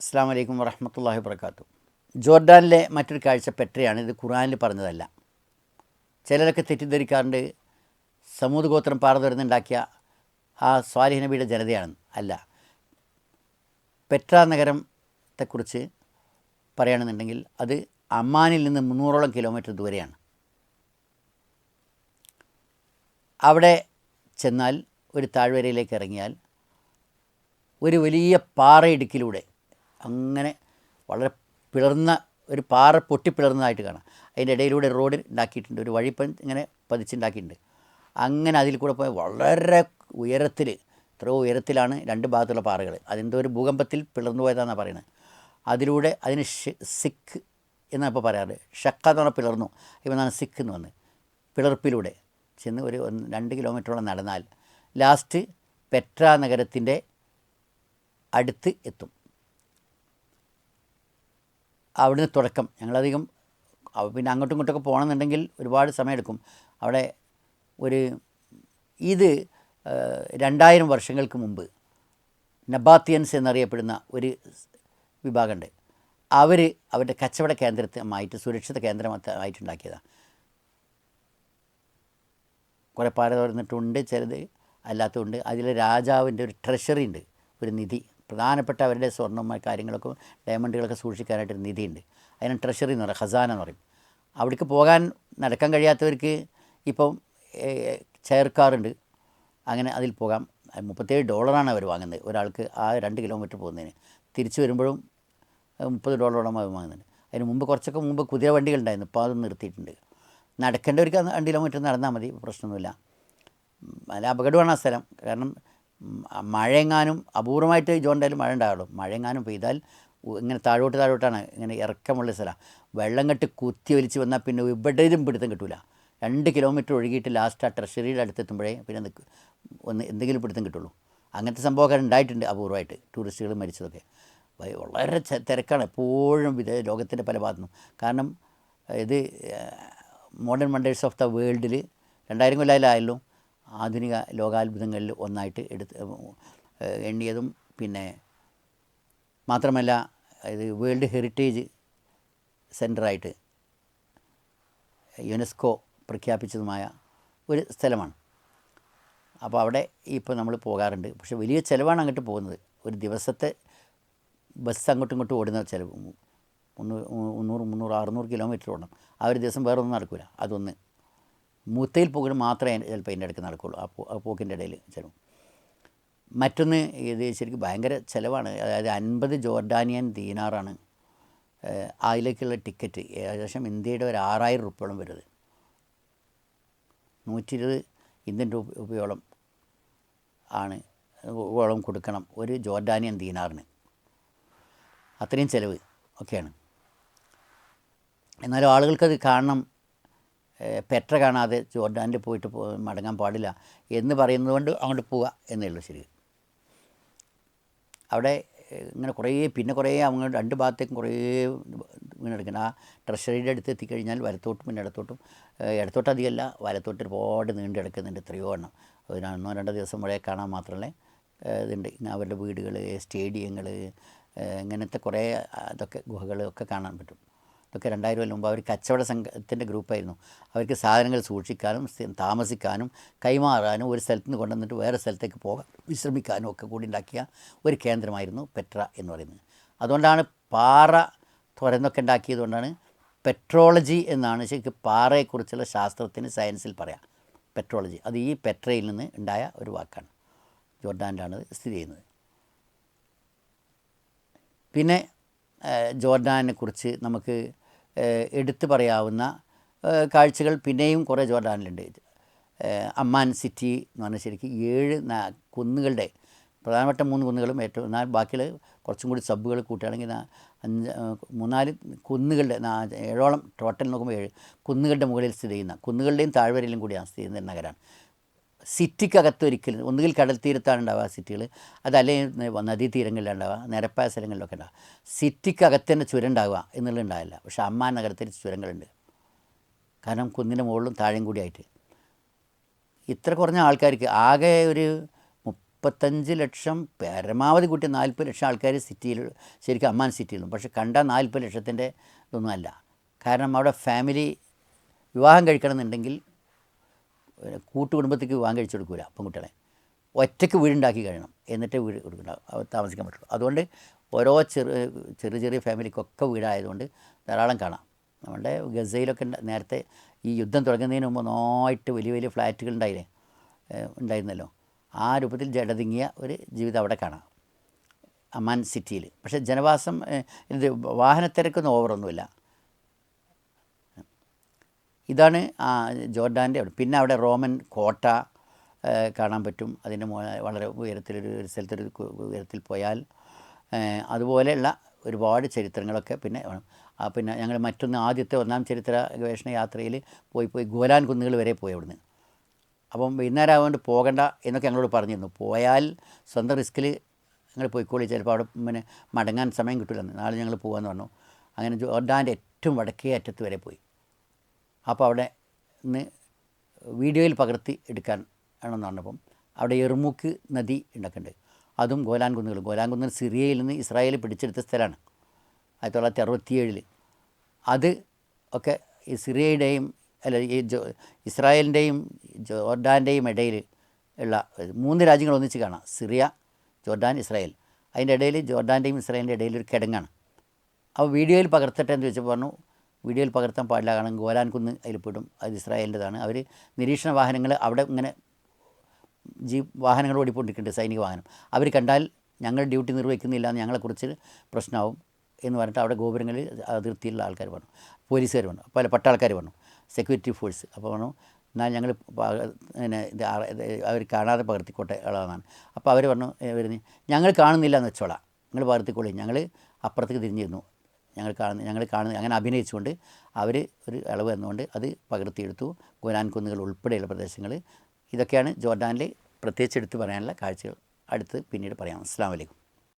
അസ്സാം വലൈക്കും വറഹമത്തല്ലാഹി വർക്കാത്തു ജോർഡാനിലെ മറ്റൊരു കാഴ്ച പെട്രയാണ് ഇത് ഖുറാനിൽ പറഞ്ഞതല്ല. ചിലരൊക്കെ തെറ്റിദ്ധരിക്കാറുണ്ട്. സമൂത് ഗോത്രം പാറതുരന്നുണ്ടാക്കിയ ആ സ്വാലിഹ് നബിയുടെ ജനതയാണ് അല്ല. പെട്ര നഗരത്തെക്കുറിച്ച് പറയുകയാണെന്നുണ്ടെങ്കിൽ അത് അമ്മാനിൽ നിന്ന് മുന്നൂറോളം കിലോമീറ്റർ ദൂരെയാണ്. അവിടെ ചെന്നാൽ ഒരു താഴ്വരയിലേക്ക് ഇറങ്ങിയാൽ ഒരു വലിയ പാറയിടുക്കിലൂടെ അങ്ങനെ വളരെ പിളർന്ന ഒരു പാറ പൊട്ടി പിളർന്നതായിട്ട് കാണാം. അതിന്റെ ഇടയിലൂടെ റോഡ് ഉണ്ടാക്കിയിട്ടുണ്ട്. ഒരു വഴിപ്പം ഇങ്ങനെ പതിച്ചുണ്ടാക്കിയിട്ടുണ്ട്. അങ്ങനെ അതിൽ കൂടെ പോയി വളരെ ഉയരത്തിൽ എത്രയോ ഉയരത്തിലാണ് രണ്ട് ഭാഗത്തുള്ള പാറകൾ. അതിന്റെ ഒരു ഭൂകമ്പത്തിൽ പിളർന്നു പോയതാണെന്നാണ് പറയുന്നത് അതിലൂടെ അതിന് സിഖ് എന്നാണ് ഇപ്പോൾ പറയാറ്. ഷക്ക എന്ന് പറഞ്ഞാൽ പിളർന്നു. ഇവന്നാണ് സിക്ക് എന്ന് വന്ന് പിളർപ്പിലൂടെ ചെന്ന് ഒരു രണ്ട് കിലോമീറ്ററോളം നടന്നാൽ ലാസ്റ്റ് പെട്ര നഗരത്തിന്റെ അടുത്ത് എത്തും. അവിടുന്ന് തുടക്കം. ഞങ്ങളധികം പിന്നെ അങ്ങോട്ടും ഇങ്ങോട്ടൊക്കെ പോകണമെന്നുണ്ടെങ്കിൽ ഒരുപാട് സമയമെടുക്കും. അവിടെ ഒരു ഇത് രണ്ടായിരം വർഷങ്ങൾക്ക് മുമ്പ് നബാത്തിയൻസ് എന്നറിയപ്പെടുന്ന ഒരു വിഭാഗമുണ്ട്. അവർ അവരുടെ കച്ചവട കേന്ദ്രമായിട്ട് സുരക്ഷിത കേന്ദ്രമായിട്ടുണ്ടാക്കിയതാണ് കുറേ പാറ തുറന്നിട്ടുണ്ട് ചിലത് അല്ലാത്തതുണ്ട്. അതിൽ രാജാവിന്റെ ഒരു ട്രഷറി ഉണ്ട് ഒരു നിധി. പ്രധാനപ്പെട്ട അവരുടെ സ്വർണ കാര്യങ്ങളൊക്കെ ഡയമണ്ടുകളൊക്കെ സൂക്ഷിക്കാനായിട്ടൊരു നിധിയുണ്ട്. അതിന് ട്രഷറി എന്ന് പറയും ഖസാന എന്ന് പറയും. അവിടേക്ക് പോകാൻ നടക്കാൻ കഴിയാത്തവർക്ക് ഇപ്പം ചെയർക്കാറുണ്ട് അങ്ങനെ അതിൽ പോകാം. അത് മുപ്പത്തേഴ് ഡോളറാണ് അവർ വാങ്ങുന്നത്. ഒരാൾക്ക് ആ രണ്ട് കിലോമീറ്റർ പോകുന്നതിന്. തിരിച്ചു വരുമ്പോഴും അത് മുപ്പത് ഡോളറോളം അവർ വാങ്ങുന്നുണ്ട്. അതിന് മുമ്പ് കുറച്ചൊക്കെ മുമ്പ് കുതിര വണ്ടികളുണ്ടായിരുന്നു ഇപ്പോൾ അതൊന്നും നിർത്തിയിട്ടുണ്ട്. നടക്കേണ്ടവർക്ക് അത് രണ്ട് കിലോമീറ്റർ നടന്നാൽ മതി. പ്രശ്നമൊന്നുമില്ല. നല്ല അപകടമാണ് ആ സ്ഥലം. കാരണം മഴയെങ്ങാനും അപൂർവമായിട്ട് ജോണ്ടായാലും മഴ ഉണ്ടാവുള്ളൂ. മഴയെങ്ങാനും പെയ്താൽ ഇങ്ങനെ താഴോട്ട് താഴോട്ടാണ് ഇങ്ങനെ ഇറക്കമുള്ള സ്ഥലം. വെള്ളം കെട്ട് കുത്തി ഒലിച്ച് വന്നാൽ പിന്നെ ഇവിടെയും പിടുത്തം കിട്ടില്ല രണ്ട് കിലോമീറ്റർ ഒഴുകിയിട്ട് ലാസ്റ്റ് ആ ട്രഷറിയുടെ അടുത്തെത്തുമ്പോഴേ പിന്നെ ഒന്ന് എന്തെങ്കിലും പിടുത്തം കിട്ടുള്ളൂ. അങ്ങനത്തെ സംഭവമൊക്കെ ഉണ്ടായിട്ടുണ്ട് അപൂർവമായിട്ട് ടൂറിസ്റ്റുകൾ മരിച്ചതൊക്കെ. വളരെ തിരക്കാണ് എപ്പോഴും വിധ ലോകത്തിന്റെ പല ഭാഗത്തുനിന്നും. കാരണം ഇത് മോഡേൺ വണ്ടേഴ്സ് ഓഫ് ദ വേൾഡിൽ രണ്ടായിരം കൊല്ലമായാലും ആധുനിക ലോകാത്ഭുതങ്ങളിൽ ഒന്നായിട്ട് എടുത്ത് എണ്ണിയതും പിന്നെ മാത്രമല്ല ഇത് വേൾഡ് ഹെറിറ്റേജ് സെന്ററായിട്ട് യുനെസ്കോ പ്രഖ്യാപിച്ചതുമായ ഒരു സ്ഥലമാണ്. അപ്പോൾ അവിടെ ഇപ്പോൾ നമ്മൾ പോകാറുണ്ട്. പക്ഷെ വലിയ ചിലവാണ് അങ്ങോട്ട് പോകുന്നത്. ഒരു ദിവസത്തെ ബസ് അങ്ങോട്ടും ഇങ്ങോട്ടും ഓടുന്ന ചിലവ്. മുന്നൂറ് മുന്നൂറ് അറുന്നൂറ് കിലോമീറ്റർ ഓടണം. ആ ഒരു ദിവസം വേറൊന്നും നടക്കില്ല. അതൊന്ന്. മൂത്തയിൽ പോകുക മാത്രമേ ചിലപ്പോൾ അതിന്റെ ഇടയ്ക്ക് നടക്കുള്ളൂ. ആ പോക്കിന്റെ ഇടയിൽ ചിലവ് മറ്റൊന്ന് ഇത് ശരിക്കും ഭയങ്കര ചിലവാണ്. അതായത് അൻപത് ജോർഡാനിയൻ ദീനാറാണ് അതിലേക്കുള്ള ടിക്കറ്റ്. ഏകദേശം ഇന്ത്യയുടെ ഒരു ആറായിരം റുപ്യോളം വരുന്നത്. നൂറ്റി ഇരുപത് ഇന്ത്യൻ രൂപ രൂപയോളം ആണ് ഓളം കൊടുക്കണം ഒരു ജോർഡാനിയൻ ദീനാറിന്. അത്രയും ചിലവ് ഒക്കെയാണ്. എന്നാലും ആളുകൾക്കത് കാണണം. പെട്ര കാണാതെ ജോർഡാനിൽ പോയിട്ട് മടങ്ങാൻ പാടില്ല എന്ന് പറയുന്നത് കൊണ്ട് അങ്ങോട്ട് പോവുക എന്നുള്ളൂ ശരി. അവിടെ ഇങ്ങനെ കുറേ പിന്നെ കുറേ അങ്ങോട്ട് രണ്ട് ഭാഗത്തേക്കും കുറേ ഇങ്ങനെ എടുക്കണം. ആ ട്രഷറിയുടെ അടുത്ത് എത്തിക്കഴിഞ്ഞാൽ വലത്തോട്ടും പിന്നെ ഇടത്തോട്ടും ഇടത്തോട്ട് അധികമല്ല വലത്തോട്ട് ഒരുപാട് നീണ്ടു കിടക്കുന്നുണ്ട് എത്രയോ എണ്ണം. അതിനൊന്നോ രണ്ടോ ദിവസം വരെ കാണാൻ മാത്രമല്ലേ ഏഹ് ഇതുണ്ട്. അവരുടെ വീടുകൾ സ്റ്റേഡിയങ്ങൾ ഇങ്ങനത്തെ കുറേ അതൊക്കെ ഗുഹകളൊക്കെ കാണാൻ പറ്റും. ഇതൊക്കെ രണ്ടായിരം കൊല്ലം മുമ്പ് അവർ കച്ചവട സംഘത്തിന്റെ ഗ്രൂപ്പായിരുന്നു. അവർക്ക് സാധനങ്ങൾ സൂക്ഷിക്കാനും താമസിക്കാനും കൈമാറാനും ഒരു സ്ഥലത്ത് നിന്ന് കൊണ്ടുവന്നിട്ട് വേറെ സ്ഥലത്തേക്ക് പോകാൻ വിശ്രമിക്കാനും ഒക്കെ കൂടി ഉണ്ടാക്കിയ ഒരു കേന്ദ്രമായിരുന്നു പെട്ര എന്ന് പറയുന്നത്. അതുകൊണ്ടാണ് പാറ തുറന്നൊക്കെ ഉണ്ടാക്കിയത് കൊണ്ടാണ് പെട്രോളജി എന്നാണ് ശരിക്കും പാറയെക്കുറിച്ചുള്ള ശാസ്ത്രത്തിന് സയൻസിൽ പറയാം. പെട്രോളജി. അത് ഈ പെട്രയിൽ നിന്ന് ഉണ്ടായ ഒരു വാക്കാണ്. ജോർഡാനിലാണ് സ്ഥിതി ചെയ്യുന്നത്. പിന്നെ ജോർഡാനെ കുറിച്ച് നമുക്ക് എടുത്തു പറയാവുന്ന കാഴ്ചകൾ പിന്നെയും കുറേ ജോർഡാനിലുണ്ട്. അമ്മാൻ സിറ്റി എന്ന് പറഞ്ഞാൽ ശരിക്കും ഏഴ് കുന്നുകളുടെ പ്രധാനപ്പെട്ട മൂന്ന് കുന്നുകളും ഏറ്റവും എന്നാൽ ബാക്കിയുള്ള കുറച്ചും കൂടി സബ്ബുകൾ കൂട്ടുകയാണെങ്കിൽ അഞ്ച് മൂന്നാൽ കുന്നുകളുടെ ഏഴോളം ടോട്ടൽ നോക്കുമ്പോൾ ഏഴ് കുന്നുകളുടെ മുകളിൽ സ്ഥിതി ചെയ്യുന്ന കുന്നുകളുടെയും താഴ്വരയിലും കൂടിയാണ് സ്ഥിതി ചെയ്യുന്ന നഗരമാണ് സിറ്റിക്കകത്ത് ഒരിക്കലും ഒന്നുകിൽ കടൽ തീരത്താണ് ഉണ്ടാവുക സിറ്റികൾ അതല്ലെങ്കിൽ നദീ തീരങ്ങളിലാണ് ഉണ്ടാവുക നിരപ്പായ സ്ഥലങ്ങളിലൊക്കെ ഉണ്ടാവുക. സിറ്റിക്കകത്ത് തന്നെ ചുരം ഉണ്ടാവുക എന്നുള്ളത് ഉണ്ടാവില്ല പക്ഷേ അമ്മാ നഗരത്തിൽ ചുരങ്ങളുണ്ട്. കാരണം കുന്നിന്റെ മുകളിലും താഴെയും കൂടിയായിട്ട് ഇത്ര കുറഞ്ഞ ആൾക്കാർക്ക് ആകെ ഒരു മുപ്പത്തഞ്ച് ലക്ഷം പരമാവധി കൂട്ടി നാൽപ്പത് ലക്ഷം ആൾക്കാർ സിറ്റിയിൽ ശരിക്കും അമ്മാൻ സിറ്റിയിലും പക്ഷെ കണ്ട നാൽപ്പത് ലക്ഷത്തിന്റെ ഇതൊന്നും അല്ല. കാരണം അവിടെ ഫാമിലി വിവാഹം കഴിക്കണമെന്നുണ്ടെങ്കിൽ കൂട്ടുകുടുംബത്തേക്ക് കഴിച്ചു കൊടുക്കില്ല പെൺകുട്ടികളെ. ഒറ്റയ്ക്ക് വീടുണ്ടാക്കി കഴിയണം. എന്നിട്ടേ വീട് കൊടുക്കണ്ടാവും താമസിക്കാൻ പറ്റുള്ളൂ. അതുകൊണ്ട് ഓരോ ചെറു ചെറിയ ചെറിയ ഫാമിലിക്കൊക്കെ വീടായതുകൊണ്ട് ധാരാളം കാണാം. നമ്മുടെ ഗസയിലൊക്കെ നേരത്തെ ഈ യുദ്ധം തുടങ്ങുന്നതിന് മുമ്പ് നന്നായിട്ട് വലിയ വലിയ ഫ്ലാറ്റുകൾ ഉണ്ടായില്ലേ? ഉണ്ടായിരുന്നല്ലോ. ആ രൂപത്തിൽ ജടതിങ്ങിയ ഒരു ജീവിതം അവിടെ കാണാം. അമാൻ സിറ്റിയിൽ. പക്ഷേ ജനവാസം ഇത് വാഹനത്തിരക്കൊന്നും ഓവറൊന്നുമില്ല ഇതാണ് ജോർഡാന്റെ അവിടെ. പിന്നെ അവിടെ റോമൻ കോട്ട കാണാൻ പറ്റും. അതിന്റെ വളരെ ഉയരത്തിലൊരു സ്ഥലത്തൊരു ഉയരത്തിൽ പോയാൽ അതുപോലെയുള്ള ഒരുപാട് ചരിത്രങ്ങളൊക്കെ പിന്നെ പിന്നെ ഞങ്ങൾ മറ്റൊന്ന് ആദ്യത്തെ ഒന്നാം ചരിത്ര ഗവേഷണ യാത്രയിൽ പോയി പോയി ഗോലാൻ കുന്നുകൾ വരെ പോയി അവിടുന്ന്. അപ്പം വൈകുന്നേരം ആവുകൊണ്ട് പോകണ്ട എന്നൊക്കെ ഞങ്ങളോട് പറഞ്ഞിരുന്നു. പോയാൽ സ്വന്തം റിസ്കിൽ ഞങ്ങൾ പോയിക്കോളി. ചിലപ്പോൾ അവിടെ പിന്നെ മടങ്ങാൻ സമയം കിട്ടില്ലെന്ന് നാളെ ഞങ്ങൾ പോകാമെന്ന് പറഞ്ഞു. അങ്ങനെ ജോർഡാന്റെ ഏറ്റവും വടക്കേ അറ്റത്ത് വരെ പോയി. അപ്പോൾ അവിടെ നിന്ന് വീഡിയോയിൽ പകർത്തി എടുക്കാൻ ആണെന്ന് പറഞ്ഞപ്പം അവിടെ എറുമുക്ക് നദി ഉണ്ടാക്കുന്നുണ്ട് അതും ഗോലാൻ കുന്നുകൾ ഗോലാൻ കുന്നുകൾ സിറിയയിൽ നിന്ന് ഇസ്രായേൽ പിടിച്ചെടുത്ത സ്ഥലമാണ്. ആയിരത്തി തൊള്ളായിരത്തി അറുപത്തിയേഴിൽ അത് ഒക്കെ ഈ സിറിയയുടെയും അല്ല ഈ ജോ ഇസ്രായേലിന്റെയും ജോർഡാന്റെയും ഇടയിൽ ഉള്ള മൂന്ന് രാജ്യങ്ങൾ ഒന്നിച്ച് കാണാം. Syria Jordan Israel. അതിന്റെ ഇടയിൽ ജോർഡാന്റെയും ഇസ്രായേലിന്റെ ഇടയിൽ ഒരു കിടങ്ങാണ്. അപ്പോൾ വീഡിയോയിൽ പകർത്തട്ടെ എന്ന് ചോദിച്ചപ്പോൾ പറഞ്ഞു വീഡിയോയിൽ പകർത്താൻ പാടില്ല. കാരണം ഗോലാൻ കുന്ന് അതിൽ പെടും അത് ഇസ്രായേലിന്റെതാണ്. അവർ നിരീക്ഷണ വാഹനങ്ങൾ അവിടെ ഇങ്ങനെ ജീപ്പ് വാഹനങ്ങൾ ഓടിക്കൊണ്ടിരിക്കുന്നുണ്ട് സൈനിക വാഹനം. അവർ കണ്ടാൽ ഞങ്ങൾ ഡ്യൂട്ടി നിർവഹിക്കുന്നില്ല എന്ന് ഞങ്ങളെക്കുറിച്ച് പ്രശ്നമാവും എന്ന് പറഞ്ഞിട്ട് അവിടെ ഗോപുരങ്ങളിൽ അതിർത്തിയിലുള്ള ആൾക്കാർ പറഞ്ഞു പോലീസുകാർ പറഞ്ഞു പല പട്ടാൾക്കാർ പറഞ്ഞു സെക്യൂരിറ്റി ഫോഴ്സ്. അപ്പോൾ പറഞ്ഞു എന്നാൽ ഞങ്ങൾ പിന്നെ ഇത് അവർ കാണാതെ പകർത്തിക്കോട്ടെ ഉള്ളതാണ്. അപ്പോൾ അവർ പറഞ്ഞു വരുന്നത് ഞങ്ങൾ കാണുന്നില്ല എന്ന് വെച്ചോളാം. നിങ്ങൾ പകർത്തിക്കോളി. ഞങ്ങൾ അപ്പുറത്തേക്ക് തിരിഞ്ഞിരുന്നു. ഞങ്ങൾ കാണുന്ന ഞങ്ങൾ കാണുന്ന അങ്ങനെ അഭിനയിച്ചുകൊണ്ട് അവർ ഒരു ഇളവ് എന്നുകൊണ്ട് അത് പകർത്തിയെടുത്തു. ഗോലാൻ കുന്നുകൾ ഉൾപ്പെടെയുള്ള പ്രദേശങ്ങൾ ഇതൊക്കെയാണ് ജോർഡാനിൽ പ്രത്യേകിച്ച് എടുത്ത് പറയാനുള്ള കാഴ്ചകൾ. അടുത്ത് പിന്നീട് പറയാം. അസ്സാം വലൈക്കും